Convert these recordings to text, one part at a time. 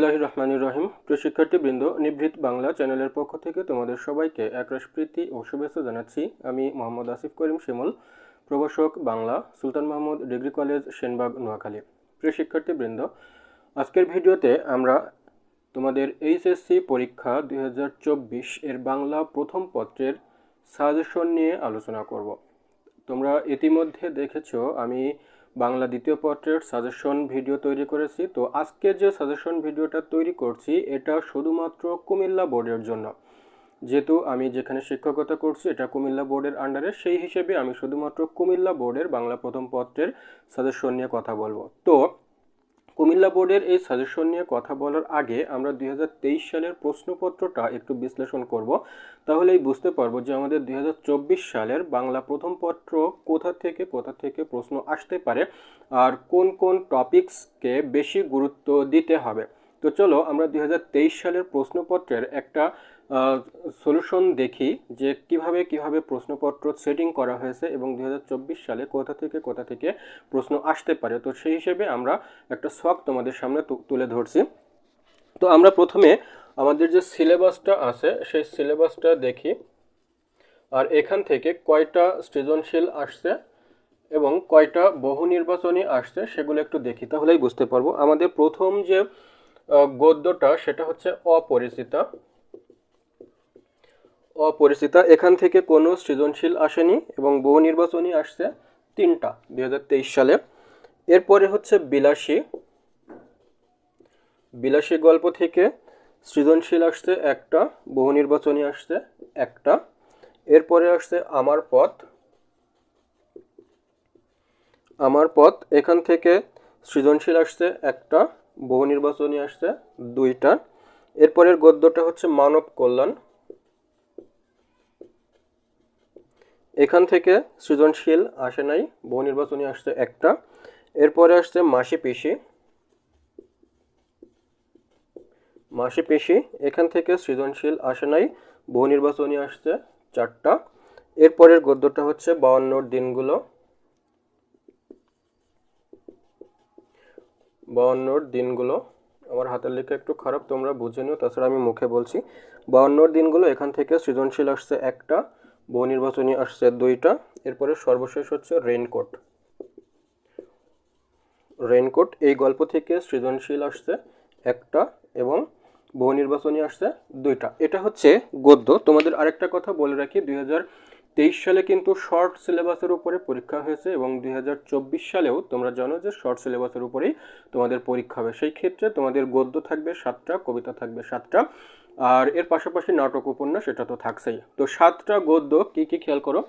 বিসমিল্লাহ রহমানুর রহিম প্রিয় শিক্ষার্থীবৃন্দ, নিভৃত বাংলা চ্যানেলের পক্ষ থেকে তোমাদের সবাইকে একরাশ প্রীতি ও শুভেচ্ছা জানাচ্ছি। আমি মোহাম্মদ আসিফ করিম শিমুল, প্রভাষক বাংলা, সুলতান মাহমুদ ডিগ্রি কলেজ, সেনবাগ, নোয়াখালী। প্রিয় শিক্ষার্থীবৃন্দ, আজকের ভিডিওতে আমরা তোমাদের এইচএসসি পরীক্ষা দুই হাজার চব্বিশ এর বাংলা প্রথম পত্রের সাজেশন নিয়ে আলোচনা করব। তোমরা ইতিমধ্যে দেখেছ, আমি বাংলা দ্বিতীয় পত্রের সাজেশন ভিডিও তৈরি করেছি। তো আজকে যে সাজেশন ভিডিওটা তৈরি করছি, এটা শুধুমাত্র কুমিল্লা বোর্ডের জন্য। যেহেতু আমি যেখানে শিক্ষকতা করছি, এটা কুমিল্লা বোর্ডের আন্ডারে সেই হিসেবে আমি শুধুমাত্র কুমিল্লা বোর্ডের বাংলা প্রথম পত্রের সাজেশন নিয়ে কথা বলব। তো কুমিল্লা বোর্ডের এই সাজেশন নিয়ে কথা বলার আগে আমরা দুই হাজার তেইশ সালের প্রশ্নপত্রটা একটু বিশ্লেষণ করব। তাহলেই বুঝতে পারব যে আমাদের দুই হাজার চব্বিশ সালের বাংলা প্রথম পত্র কোথা থেকে কোথা থেকে প্রশ্ন আসতে পারে আর কোন কোন টপিকসকে বেশি গুরুত্ব দিতে হবে। তো চলো আমরা দুই হাজার তেইশ সালের প্রশ্নপত্রের একটা সলিউশন দেখি যে কীভাবে কীভাবে প্রশ্নপত্র সেটিং করা হয়েছে এবং দু হাজার চব্বিশ সালে কোথা থেকে কোথা থেকে প্রশ্ন আসতে পারে। তো সেই হিসেবে আমরা একটা শখ তোমাদের সামনে তুলে ধরছি। তো আমরা প্রথমে আমাদের যে সিলেবাসটা আছে, সেই সিলেবাসটা দেখি। আর এখান থেকে কয়টা সৃজনশীল আসছে এবং কয়টা বহু নির্বাচনী আসছে সেগুলো একটু দেখি, তাহলেই বুঝতে পারব। আমাদের প্রথম যে গদ্যটা সেটা হচ্ছে অপরিচিতা। অপরিচিতা। এখান থেকে কোনো সৃজনশীল আসেনি এবং বহু নির্বাচনী আসছে তিনটা দু হাজার তেইশ সালে। এরপরে হচ্ছে বিলাসী। বিলাসী গল্প থেকে সৃজনশীল আসছে একটা, বহু নির্বাচনী আসছে একটা। এরপরে আসছে আমার পথ। আমার পথ, এখান থেকে সৃজনশীল আসছে একটা, বহু নির্বাচনী আসছে দুইটা। এরপরের গদ্যটা হচ্ছে মানব কল্যাণ। এখান থেকে সৃজনশীল আসে নাই, বহু নির্বাচনী আসছে একটা। এরপরে আসছে মাসি পিসি মাসি পেশি, এখান থেকে সৃজনশীল আসে নাই, বহু নির্বাচনী আসছে চারটা। এরপরের গদ্যটা হচ্ছে বাউন্নর দিনগুলো। বাউন্নর দিনগুলো। আমার হাতের লেখা একটু খারাপ, তোমরা বুঝে নিও, তাছাড়া আমি মুখে বলছি। বাউন্নর দিনগুলো, এখান থেকে সৃজনশীল আসছে একটা। বহু নির্বাচনী আসছে দুইটা, এরপরে সর্বশেষ হচ্ছে রেইনকোট। রেইনকোট এই গল্প থেকে সৃজনশীল আসছে একটা এবং বহু আসছে দুইটা। এটা হচ্ছে গদ্য। তোমাদের আরেকটা কথা বলে রাখি, দুই হাজার তেইশ সালে কিন্তু শর্ট সিলেবাসের উপরে পরীক্ষা হয়েছে এবং দু হাজার চব্বিশ সালেও তোমরা জানো যে শর্ট সিলেবাসের উপরেই তোমাদের পরীক্ষা হবে। সেই ক্ষেত্রে তোমাদের গদ্য থাকবে সাতটা, কবিতা থাকবে সাতটা, আর এর পাশাপাশি নাটক উপন্যাস এটা তো থাকছেই। তো সাতটা গদ্য কি কি খেয়াল করো?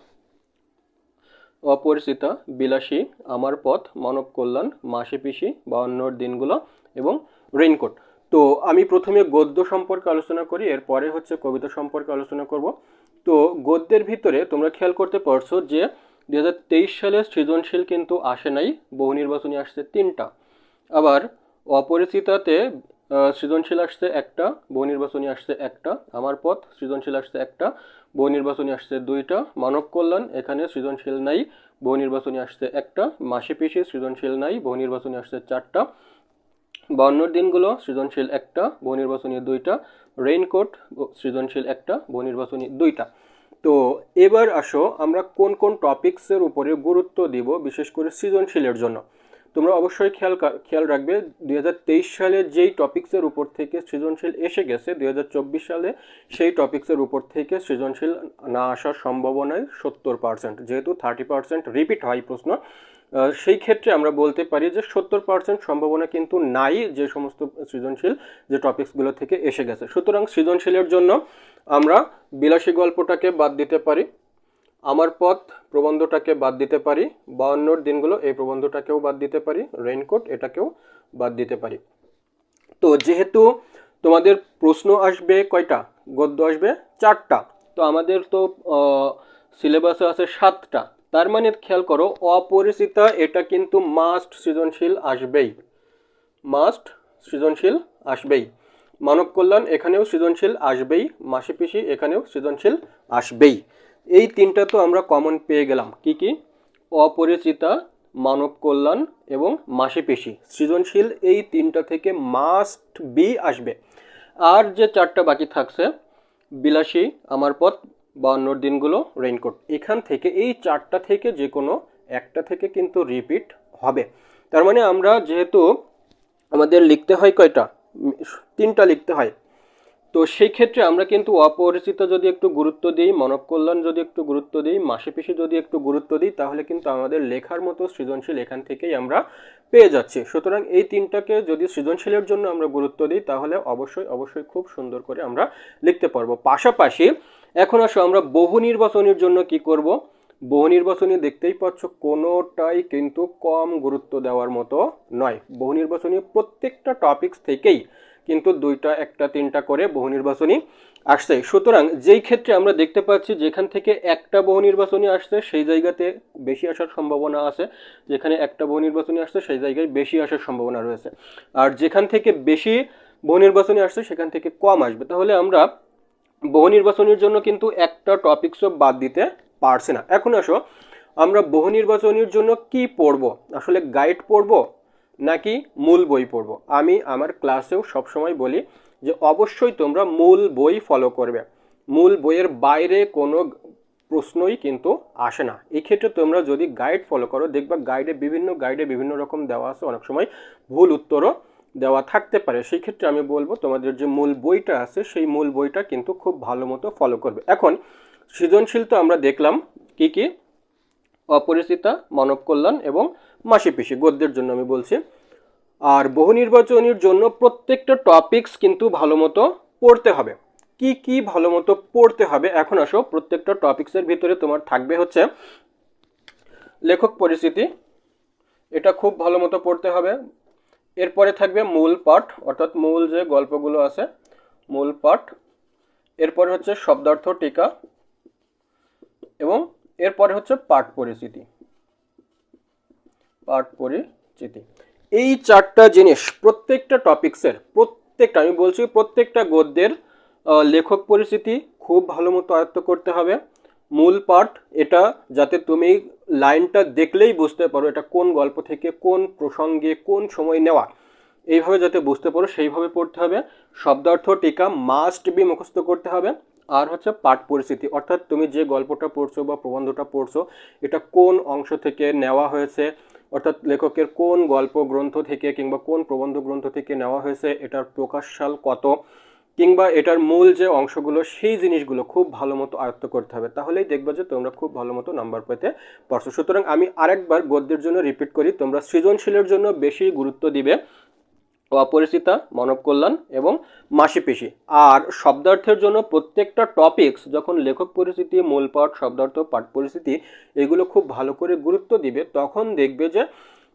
অপরিচিতা, বিলাসী, আমার পথ, মানব কল্যাণ, মাসি পিসি, বাউন্নর দিনগুলো এবং রেইনকোট। তো আমি প্রথমে গদ্য সম্পর্কে আলোচনা করি, এরপরে হচ্ছে কবিতা সম্পর্কে আলোচনা করব। তো গদ্যের ভিতরে তোমরা খেয়াল করতে পারছ যে দু হাজার তেইশ সালে সৃজনশীল কিন্তু আসে নাই, বহু নির্বাচনী আসছে তিনটা। আবার অপরিচিতাতে সৃজনশীল আসছে একটা, বহু নির্বাচনী আসছে একটা, আমার পথ, সৃজনশীল আসছে একটা, বহু নির্বাচনী আসছে দুইটা, মানব কল্যাণ, এখানে সৃজনশীল নাই, বহু নির্বাচনী আসছে একটা, মাসে পিসি সৃজনশীল নাই, বহু নির্বাচনী আসছে চারটা বাউন্নর দিনগুলো সৃজনশীল একটা, বহু নির্বাচনী দুইটা রেইনকোট সৃজনশীল একটা, বহু দুইটা। তো এবার আসো, আমরা কোন কোন টপিক্সের উপরে গুরুত্ব দিব, বিশেষ করে সৃজনশীলের জন্য। তোমরা অবশ্যই খেয়াল খেয়াল রাখবে, দুই হাজার তেইশ সালে যেই টপিক্সের উপর থেকে সৃজনশীল এসে গেছে, দুই হাজার চব্বিশ সালে সেই টপিক্সের উপর থেকে সৃজনশীল না আসার সম্ভাবনায় সত্তর পার্সেন্ট যেহেতু থার্টি পার্সেন্ট রিপিট হয় প্রশ্ন। সেই ক্ষেত্রে আমরা বলতে পারি যে সত্তর পার্সেন্ট সম্ভাবনা কিন্তু নাই যে সমস্ত সৃজনশীল যে টপিক্সগুলো থেকে এসে গেছে। সুতরাং সৃজনশীলের জন্য আমরা বিলাসী গল্পটাকে বাদ দিতে পারি, আমার পথ প্রবন্ধটাকে বাদ দিতে পারি, বাউন্নর দিনগুলো এই প্রবন্ধটাকেও বাদ দিতে পারি রেইনকোট এটাকেও বাদ দিতে পারি। তো যেহেতু তোমাদের প্রশ্ন আসবে কয়টা? গদ্য আসবে চারটা। তো আমাদের তো সিলেবাসে আছে সাতটা। তার মানে খেয়াল করো, অপরিচিতা এটা কিন্তু মাস্ট সৃজনশীল আসবেই। মাস্ট সৃজনশীল আসবেই। মানব কল্যাণ এখানেও সৃজনশীল আসবেই, মাসি পিসি এখানেও সৃজনশীল আসবেই। এই তিনটা তো আমরা কমন পেয়ে গেলাম। কি কি? অপরিচিতা, মানব কল্যাণ এবং মাসিপেশি সৃজনশীল এই তিনটা থেকে মাস্ট বি আসবে। আর যে চারটা বাকি থাকছে, বিলাসী, আমার পথ বাউন্নর দিনগুলো রেইনকোট এখান থেকে, এই চারটা থেকে যে কোনো একটা থেকে কিন্তু রিপিট হবে। তার মানে আমরা যেহেতু আমাদের লিখতে হয় কয়টা? তিনটা লিখতে হয়। তো সেই ক্ষেত্রে আমরা কিন্তু অপরিচিত যদি একটু গুরুত্ব দিই, মানব কল্যাণ যদি একটু গুরুত্ব দিই মাসেপিসি যদি একটু গুরুত্ব দিই, তাহলে কিন্তু আমাদের লেখার মতো সৃজনশীল এখান থেকেই আমরা পেয়ে যাচ্ছি। সুতরাং এই তিনটাকে যদি সৃজনশীলের জন্য আমরা গুরুত্ব দিই, তাহলে অবশ্যই অবশ্যই খুব সুন্দর করে আমরা লিখতে পারব। পাশাপাশি এখন আসো, আমরা বহু নির্বাচনের জন্য কি করব? বহু নির্বাচনী দেখতেই পাচ্ছ, কোনোটাই কিন্তু কম গুরুত্ব দেওয়ার মতো নয়। বহু নির্বাচনী প্রত্যেকটা টপিকস থেকেই কিন্তু দুইটা, একটা, তিনটা করে বহু নির্বাচনী আসছে। সুতরাং যেই ক্ষেত্রে আমরা দেখতে পাচ্ছি, যেখান থেকে একটা বহু নির্বাচনী আসছে, সেই জায়গাতে বেশি আসার সম্ভাবনা আছে। যেখানে একটা বহু নির্বাচনী আসছে, সেই জায়গায় বেশি আসার সম্ভাবনা রয়েছে। আর যেখান থেকে বেশি বহু নির্বাচনী আসছে, সেখান থেকে কম আসবে। তাহলে আমরা বহু নির্বাচনের জন্য কিন্তু একটা টপিকসও বাদ দিতে পারছি না। এখন আসো, আমরা বহু নির্বাচনের জন্য কি পড়ব? আসলে গাইড পড়ব নাকি মূল বই পড়ব? আমি আমার ক্লাসেও সবসময় বলি যে অবশ্যই তোমরা মূল বই ফলো করবে। মূল বইয়ের বাইরে কোনো প্রশ্নই কিন্তু আসে না। এই ক্ষেত্রে তোমরা যদি গাইড ফলো করো, দেখবা গাইডে বিভিন্ন গাইডে বিভিন্ন রকম দেওয়া আছে। অনেক সময় ভুল উত্তরও দেওয়া থাকতে পারে, সেই ক্ষেত্রে আমি বলব তোমাদের যে মূল বইটা আছে, সেই মূল বইটা কিন্তু খুব ভালো মতো ফলো করবে। এখন, সৃজনশীল তো আমরা দেখলাম কি কি? অপরিচিতা, মানব কল্যাণ এবং মাসিপিসি গদ্যের জন্য আমি বলছি। আর বহু নির্বাচনের জন্য প্রত্যেকটা টপিকস কিন্তু ভালো মতো পড়তে হবে। কি কি ভালো মতো পড়তে হবে? এখন আসো, প্রত্যেকটা টপিকসের ভিতরে তোমার থাকবে হচ্ছে লেখক পরিচিতি। এটা খুব ভালো মতো পড়তে হবে। এরপরে থাকবে মূল পাঠ, অর্থাৎ মূল যে গল্পগুলো আছে, মূল পাঠ। এরপরে হচ্ছে শব্দার্থ টিকা এবং এরপরে হচ্ছে পাঠ পরিচিতি। পাঠ পরিচিতি। এই চারটা জিনিস প্রত্যেকটা টপিক্সের, প্রত্যেকটা, আমি বলছি প্রত্যেকটা গদ্যের লেখক পরিচিতি খুব ভালো মতো আয়ত্ত করতে হবে। মূল পাঠ এটা যাতে তুমি লাইনটা দেখলেই বুঝতে পারো এটা কোন গল্প থেকে কোন প্রসঙ্গে কোন সময় নেওয়া। এইভাবে যাতে বুঝতে পারো, সেইভাবে পড়তে হবে। শব্দার্থ টিকা মাস্ট বি মুখস্থ করতে হবে। আর হচ্ছে পাঠ পরিস্থিতি। অর্থাৎ তুমি যে গল্পটা পড়ছো বা প্রবন্ধটা পড়ছো, এটা কোন অংশ থেকে নেওয়া হয়েছে, অর্থাৎ লেখকের কোন গল্প গ্রন্থ থেকে কিংবা কোন প্রবন্ধ গ্রন্থ থেকে নেওয়া হয়েছে, এটার প্রকাশসাল কত? কিংবা এটার মূল যে অংশগুলো, সেই জিনিসগুলো খুব ভালো মতো আয়ত্ত করতে হবে। তাহলেই দেখবে যে তোমরা খুব ভালো মতো নাম্বার পেতে পারছ। সুতরাং আমি আরেকবার গদ্যের জন্য রিপিট করি, তোমরা সৃজনশীলের জন্য বেশি গুরুত্ব দিবে অপরিচিতা, মানব কল্যাণ এবং মাসিপেশি। আর শব্দার্থের জন্য প্রত্যেকটা টপিকস যখন লেখক পরিস্থিতি মূল পাঠ, শব্দার্থ, পাঠ পরিস্থিতি এগুলো খুব ভালো করে গুরুত্ব দিবে, তখন দেখবে যে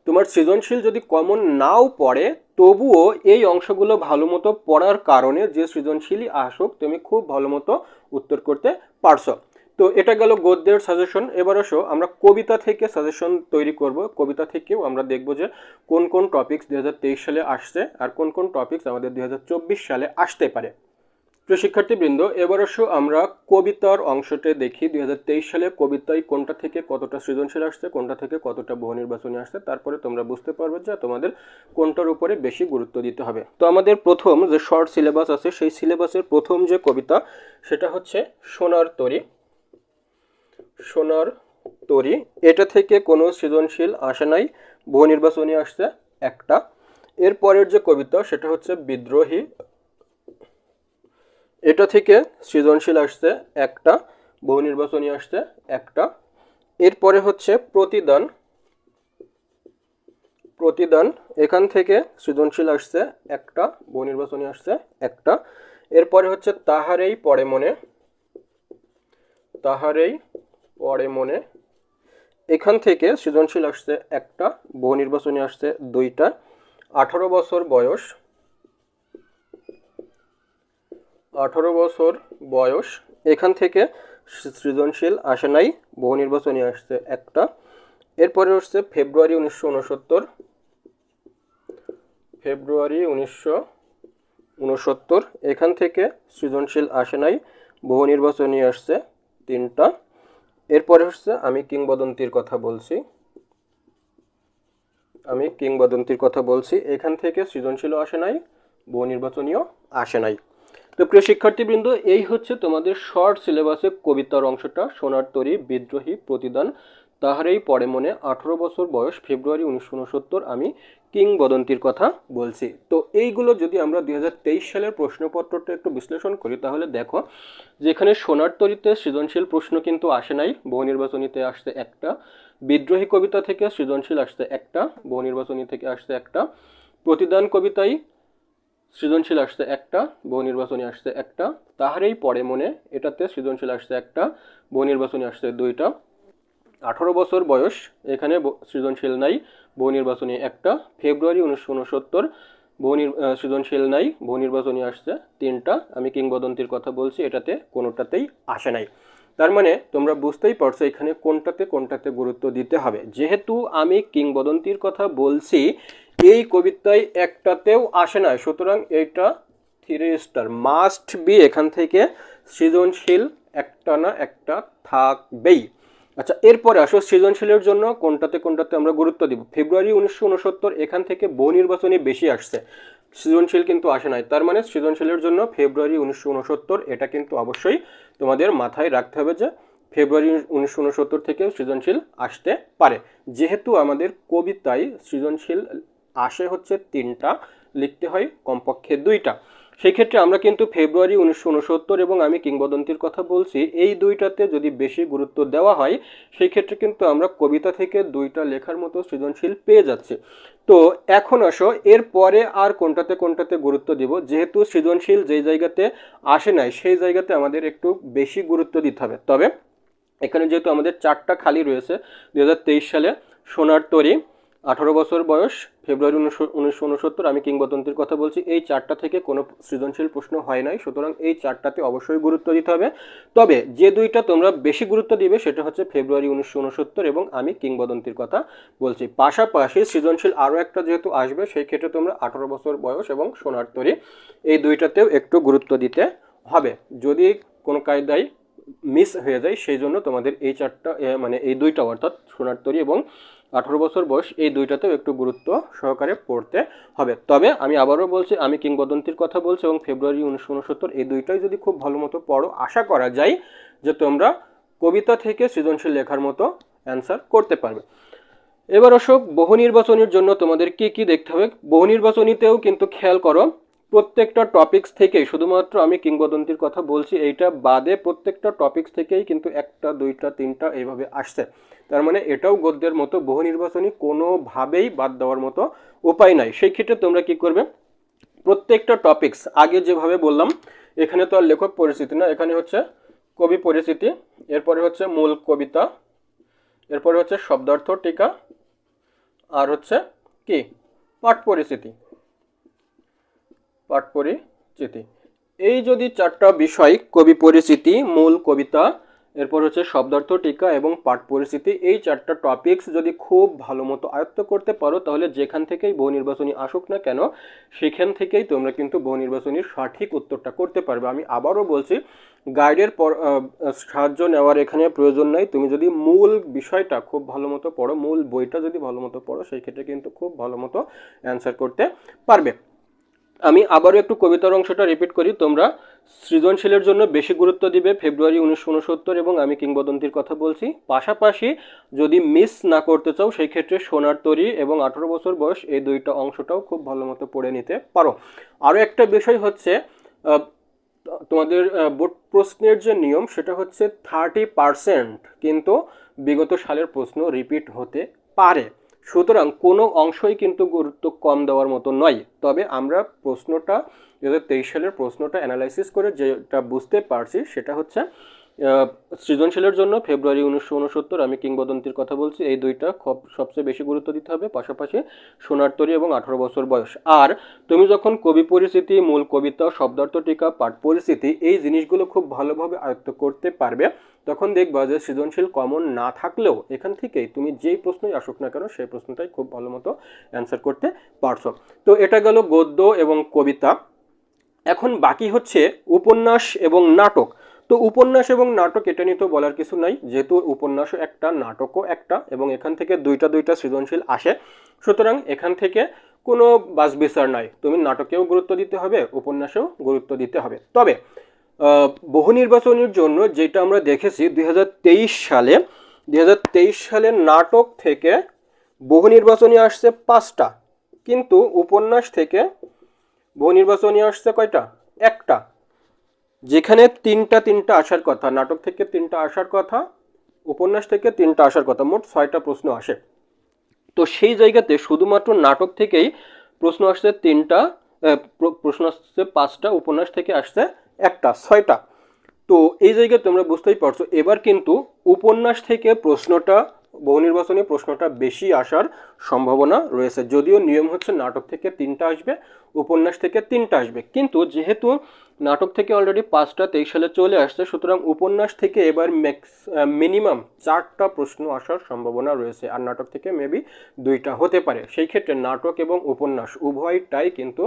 তোমার সৃজনশীল যদি কমন নাও পড়ে, তবুও এই অংশগুলো ভালো মতো পড়ার কারণে যে সৃজনশীলই আসুক, তুমি খুব ভালো মতো উত্তর করতে পারছ। তো এটা গেল গদ্যের সাজেশন এবার আসো, আমরা কবিতা থেকে সাজেশন তৈরি করব। কবিতা থেকেও আমরা দেখব যে কোন কোন টপিকস দু সালে আসছে আর কোন কোন টপিকস আমাদের দু হাজার চব্বিশ সালে আসতে পারে। প্রিয় শিক্ষার্থীবৃন্দ, এবার আসো আমরা কবিতার অংশটি দেখি। দু হাজার তেইশ সালে কবিতায় কোনটা থেকে কতটা সৃজনশীল আসছে, কোনটা থেকে কতটা বহু নির্বাচনী আসছে, তারপরে তোমরা বুঝতে পারবে যে তোমাদের কোনটার উপরে বেশি গুরুত্ব দিতে হবে। তো আমাদের প্রথম যে শর্ট সিলেবাস আছে, সেই সিলেবাসের প্রথম যে কবিতা, সেটা হচ্ছে সোনার তরী। সোনার তরি, এটা থেকে কোনো সৃজনশীল আসে নাই বহু নির্বাচনী আসছে একটা। এরপরের যে কবিতা, সেটা হচ্ছে বিদ্রোহী এটা থেকে সৃজনশীল আসছে একটা, বহু নির্বাচনী আসছে একটা। এরপরে হচ্ছে প্রতিদান। প্রতিদান, এখান থেকে সৃজনশীল আসছে একটা, বহু নির্বাচনী আসছে একটা। এরপরে হচ্ছে তাহারেই পড়ে মনে। তাহারেই পড়ে মনে। এখান থেকে সৃজনশীল আসছে একটা, বহু নির্বাচনী আসছে দুইটা। আঠারো বছর বয়স। আঠারো বছর বয়স। এখান থেকে সৃজনশীল আসে নাই বহু নির্বাচনী আসছে একটা। এরপরে হচ্ছে ফেব্রুয়ারি উনিশশো উনসত্তর। ফেব্রুয়ারি উনিশশো উনসত্তর। এখান থেকে সৃজনশীল আসে নাই বহু নির্বাচনী আসছে তিনটা। এরপরে হচ্ছে আমি কিংবদন্তির কথা বলছি। আমি কিংবদন্তির কথা বলছি। এখান থেকে সৃজনশীলও আসে নাই, বহু নির্বাচনীয় আসে নাই। তো প্রিয় শিক্ষার্থীবৃন্দ, এই হচ্ছে তোমাদের শর্ট সিলেবাসে কবিতার অংশটা, সোনার তরী বিদ্রোহী প্রতিদান। তাহারেই পরে মনে আঠারো বছর বয়স, ফেব্রুয়ারি উনিশশো উনসত্তর আমি কিংবদন্তির কথা বলছি। তো এইগুলো যদি আমরা দু হাজার তেইশ সালের প্রশ্নপত্রটা একটু বিশ্লেষণ করি, তাহলে দেখো, যেখানে সোনার তরীতে সৃজনশীল প্রশ্ন কিন্তু আসে নাই, বহু নির্বাচনীতে আসছে একটা, বিদ্রোহী কবিতা থেকে সৃজনশীল আসছে একটা, বহু নির্বাচনী থেকে আসছে একটা, প্রতিদান কবিতায় সৃজনশীল আসছে একটা, বহু নির্বাচনী আসছে একটা, তাহারেই পরে মনে এটাতে সৃজনশীল আসছে একটা, বহু নির্বাচনী আসছে দুইটা। আঠারো বছর বয়স, এখানে সৃজনশীল নাই, বহু নির্বাচনী একটা। ফেব্রুয়ারি উনিশশো উনসত্তর, বহু সৃজনশীল নাই, বহু নির্বাচনী আসছে তিনটা। আমি কিংবদন্তির কথা বলছি, এটাতে কোনোটাতেই আসে নাই। তার মানে তোমরা বুঝতেই পারছ এখানে কোনটাতে কোনটাতে গুরুত্ব দিতে হবে। যেহেতু আমি কিংবদন্তির কথা বলছি এই কবিতায় একটাতেও আসে না, সুতরাং এইটা থ্রি স্টার মাস্ট বি এখান থেকে সৃজনশীল একটা না একটা থাকবেই। আচ্ছা এরপরে আসো সৃজনশীলের জন্য, কোনটাতে কোনটাতে আমরা গুরুত্ব দিব। ফেব্রুয়ারি উনিশশো উনসত্তর, এখান থেকে বহু নির্বাচনী বেশি আসছে। সৃজনশীল কিন্তু আসে নাই, তার মানে সৃজনশীলের জন্য ফেব্রুয়ারি উনিশশো উনসত্তর, এটা কিন্তু অবশ্যই তোমাদের মাথায় রাখতে হবে যে ফেব্রুয়ারি উনিশশো উনসত্তর থেকেও সৃজনশীল আসতে পারে। যেহেতু আমাদের কবিতায় সৃজনশীল আসে হচ্ছে তিনটা, লিখতে হয় কমপক্ষে দুইটা। সেই ক্ষেত্রে আমরা কিন্তু ফেব্রুয়ারি উনিশশো উনসত্তর এবং আমি কিংবদন্তির কথা বলছি, এই দুইটাতে যদি বেশি গুরুত্ব দেওয়া হয় সেই ক্ষেত্রে কিন্তু আমরা কবিতা থেকে দুইটা লেখার মতো সৃজনশীল পেয়ে যাচ্ছি। তো এখন আসো এর পরে আর কোনটাতে কোনটাতে গুরুত্ব দিব? যেহেতু সৃজনশীল যেই জায়গাতে আসে নাই, সেই জায়গাতে আমাদের একটু বেশি গুরুত্ব দিতে হবে। তবে এখানে যেহেতু আমাদের চারটা খালি রয়েছে দু হাজার তেইশ সালে সোনার তরী আঠারো বছর বয়স, ফেব্রুয়ারি উনিশশো উনসত্তর, আমি কিংবদন্তির কথা বলছি, এই চারটা থেকে কোনো সৃজনশীল প্রশ্ন হয় নাই, সুতরাং এই চারটাতে অবশ্যই গুরুত্ব দিতে হবে। তবে যে দুইটা তোমরা বেশি গুরুত্ব দিবে, সেটা হচ্ছে ফেব্রুয়ারি উনিশশো উনসত্তর এবং আমি কিংবদন্তির কথা বলছি। পাশাপাশি সৃজনশীল আরও একটা যেহেতু আসবে, সেই ক্ষেত্রে তোমরা আঠারো বছর বয়স এবং সোনার তরী, এই দুইটাতেও একটু গুরুত্ব দিতে হবে। যদি কোনো কায়দায় মিস হয়ে যায়, সেই জন্য তোমাদের এই চারটা মানে এই দুইটা অর্থাৎ সোনার তরী এবং আঠারো বছর বয়স, এই দুইটাতেও একটু গুরুত্ব সহকারে পড়তে হবে। তবে আমি আবারও বলছি, আমি কিংবদন্তির কথা বলছি এবং ফেব্রুয়ারি উনিশশো উনসত্তর, এই দুইটাই যদি খুব ভালো মতো পড়ো, আশা করা যায় যে তোমরা কবিতা থেকে সৃজনশীল লেখার মতো অ্যান্সার করতে পারবে। এবার অশোক, বহু নির্বাচনের জন্য তোমাদের কি কি দেখতে হবে? বহু নির্বাচনীতেও কিন্তু খেয়াল করো প্রত্যেকটা টপিক্স থেকেই, শুধুমাত্র আমি কিংবদন্তির কথা বলছি, এইটা বাদে প্রত্যেকটা টপিকস থেকেই কিন্তু একটা, দুইটা, তিনটা এইভাবে আসছে। তার মানে এটাও গদ্যের মতো বহু নির্বাচনী কোনোভাবেই বাদ দেওয়ার মতো উপায় নাই। সেই ক্ষেত্রে তোমরা কি করবে? প্রত্যেকটা টপিকস আগে যেভাবে বললাম, এখানে তো আর লেখক পরিচিতি না, এখানে হচ্ছে কবি পরিচিতি, এরপরে হচ্ছে মূল কবিতা, এরপরে হচ্ছে শব্দার্থ টিকা আর হচ্ছে কি? পাঠ পরিচিতি। পাঠ পরিচিতি এই যদি চারটা বিষয়, কবি পরিচিতি, মূল কবিতা, এরপর হচ্ছে শব্দার্থ টিকা এবং পাঠ পরিস্থিতি এই চারটা টপিকস যদি খুব ভালো মতো আয়ত্ত করতে পারো, তাহলে যেখান থেকেই বহু নির্বাচনী আসুক না কেন, সেখান থেকেই তোমরা কিন্তু বহু নির্বাচনীর সঠিক উত্তরটা করতে পারবে। আমি আবারও বলছি গাইডের পর সাহায্য নেওয়ার এখানে প্রয়োজন নাই। তুমি যদি মূল বিষয়টা খুব ভালো মতো পড়ো, মূল বইটা যদি ভালো মতো পড়ো, সেই ক্ষেত্রে কিন্তু খুব ভালো মতো অ্যান্সার করতে পারবে। আমি আবারও একটু কবিতার অংশটা রিপিট করি, তোমরা সৃজনশীলের জন্য বেশি গুরুত্ব দিবে ফেব্রুয়ারি উনিশশো উনসত্তর এবং আমি কিংবদন্তির কথা বলছি। পাশাপাশি যদি মিস না করতে চাও, সেই ক্ষেত্রে সোনার তরী এবং আঠারো বছর বয়স এই দুইটা অংশটাও খুব ভালো মতো পড়ে নিতে পারো। আরও একটা বিষয় হচ্ছে তোমাদের বোর্ড প্রশ্নের যে নিয়ম, সেটা হচ্ছে থার্টি পারসেন্ট কিন্তু বিগত সালের প্রশ্ন রিপিট হতে পারে। সুতরাং কোনো অংশই কিন্তু গুরুত্ব কম দেওয়ার মতো নয়। তবে আমরা প্রশ্নটা দু হাজার তেইশ সালের প্রশ্নটা অ্যানালাইসিস করে যেটা বুঝতে পারছি সেটা হচ্ছে সৃজনশীলের জন্য ফেব্রুয়ারি উনিশশো উনসত্তর আমি কিংবদন্তির কথা বলছি, এই দুইটা খুব সবচেয়ে বেশি গুরুত্ব দিতে হবে, পাশাপাশি সোনার তরী এবং আঠারো বছর বয়স। আর তুমি যখন কবি পরিস্থিতি মূল কবিতা, শব্দার্থ টিকা, পাঠ পরিস্থিতি এই জিনিসগুলো খুব ভালোভাবে আয়ত্ত করতে পারবে তখন দেখবা যে সৃজনশীল কমন না থাকলেও এখান থেকেই তুমি যেই প্রশ্নই আসুক না কেন, সেই প্রশ্নটাই খুব ভালো মতো অ্যান্সার করতে পারছ। তো এটা গেল গদ্য এবং কবিতা। এখন বাকি হচ্ছে উপন্যাস এবং নাটক। তো উপন্যাস এবং নাটক এটা নিয়ে তো বলার কিছু নাই, যেহেতু উপন্যাসও একটা, নাটকও একটা এবং এখান থেকে দুইটা দুইটা সৃজনশীল আসে। সুতরাং এখান থেকে কোনো বাস বিচার নাই। তুমি নাটকেও গুরুত্ব দিতে হবে, উপন্যাসেও গুরুত্ব দিতে হবে। তবে বহু নির্বাচনের জন্য যেটা আমরা দেখেছি দুই হাজার তেইশ সালে, দুই হাজার তেইশ সালে নাটক থেকে বহু নির্বাচনী আসছে পাঁচটা, কিন্তু উপন্যাস থেকে বহু নির্বাচনী আসছে কয়টা? একটা। যেখানে তিনটা তিনটা আসার কথা, নাটক থেকে তিনটা আসার কথা, উপন্যাস থেকে তিনটা আসার কথা, মোট ছয়টা প্রশ্ন আসে। তো সেই জায়গাতে শুধুমাত্র নাটক থেকেই প্রশ্ন আসছে তিনটা প্রশ্ন আসছে পাঁচটা, উপন্যাস থেকে আসছে একটা, ছয়টা। তো এই জায়গায় তোমরা বুঝতেই পারছ। এবার কিন্তু উপন্যাস থেকে প্রশ্নটা, বহু নির্বাচনী প্রশ্নটা বেশি আসার সম্ভাবনা রয়েছে। যদিও নিয়ম হচ্ছে নাটক থেকে তিনটা আসবে, উপন্যাস থেকে তিনটা আসবে। কিন্তু যেহেতু নাটক থেকে অলরেডি পাঁচটা, তেইশ সালে চলে আসছে, সুতরাং উপন্যাস থেকে এবার ম্যাক্স মিনিমাম চারটা প্রশ্ন আসার সম্ভাবনা রয়েছে। আর নাটক থেকে মেবি দুইটা হতে পারে। সেই ক্ষেত্রে নাটক এবং উপন্যাস উভয়টাই কিন্তু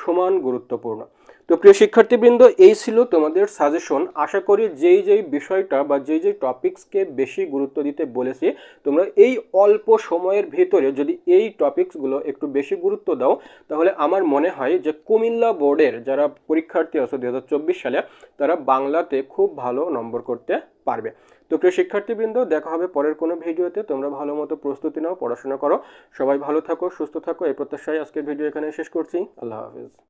সমান গুরুত্বপূর্ণ। তো প্রিয় শিক্ষার্থীবৃন্দ, এই ছিল তোমাদের সাজেশন আশা করি যেই যেই বিষয়টা বা যেই যেই টপিকসকে বেশি গুরুত্ব দিতে বলেছি, তোমরা এই অল্প সময়ের ভিতরে যদি এই টপিক্সগুলো একটু বেশি গুরুত্ব দাও, তাহলে আমার মনে হয় যে কুমিল্লা বোর্ডের যারা পরীক্ষার্থী আছে দু হাজার চব্বিশ সালে, তারা বাংলাতে খুব ভালো নম্বর করতে পারবে। তো প্রিয় শিক্ষার্থীবৃন্দ, দেখা হবে পরের কোনো ভিডিওতে। তোমরা ভালো মতো প্রস্তুতি নাও, পড়াশোনা করো। সবাই ভালো থাকো, সুস্থ থাকো। এই প্রত্যাশায় আজকের ভিডিও এখানে শেষ করছি। আল্লাহ হাফিজ।